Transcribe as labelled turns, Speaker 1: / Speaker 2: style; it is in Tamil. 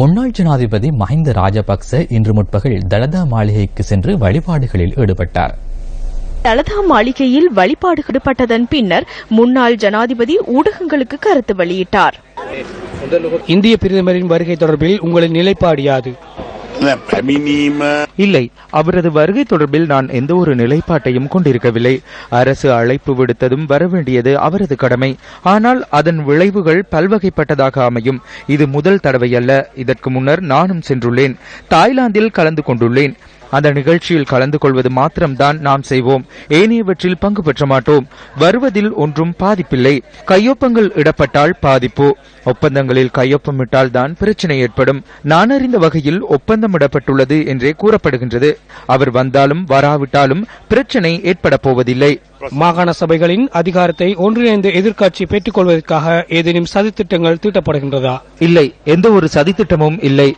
Speaker 1: முன்னாள் ஜனாதிபதி மஹிந்த ராஜபக்ச இன்று முற்பகல் தலதா மாளிகைக்கு சென்று வழிபாடுகளில் ஈடுபட்டார்.
Speaker 2: தலதா மாளிகையில் வழிபாடு ஈடுபட்டதன் பின்னர் முன்னாள் ஜனாதிபதி ஊடகங்களுக்கு கருத்து வெளியிட்டார்.
Speaker 3: இந்திய பிரதமரின் வருகை தொடர்பில் உங்களின் நிலைப்பாடு யாது?
Speaker 4: இல்லை அவரது வருகை தொடர்பில் நான் எந்த ஒரு நிலைப்பாட்டையும் கொண்டிருக்கவில்லை. அரசு அழைப்பு விடுத்ததும் வரவேண்டியது அவரது கடமை. ஆனால் அதன் விளைவுகள் பல்வகைப்பட்டதாக அமையும். இது முதல் தடவை அல்ல இதற்கு முன்னர் நானும் சென்றுள்ளேன். தாய்லாந்தில் கலந்து கொண்டுள்ளேன். அந்த நிகழ்ச்சியில் கலந்து கொள்வது மாத்திரம்தான் நாம் செய்வோம். ஏனையவற்றில் பங்கு பெற்ற மாட்டோம். வருவதில் ஒன்றும் பாதிப்பில்லை. கையொப்பங்கள் இடப்பட்டால் பாதிப்பு. ஒப்பந்தங்களில் கையொப்பமிட்டால் தான் பிரச்சனை ஏற்படும். நான் அறிந்த வகையில் ஒப்பந்தமிடப்பட்டுள்ளது என்றே கூறப்படுகின்றது. அவர் வந்தாலும் வராவிட்டாலும் பிரச்சனை ஏற்பட போவதில்லை.
Speaker 3: மாகாண சபைகளின் அதிகாரத்தை ஒன்றிணைந்த எதிர்க்கட்சி பெற்றுக் கொள்வதற்காக ஏதேனும் சதித்திட்டங்கள் தீட்டப்படுகின்றதா?
Speaker 4: இல்லை. எந்த ஒரு சதித்திட்டமும் இல்லை.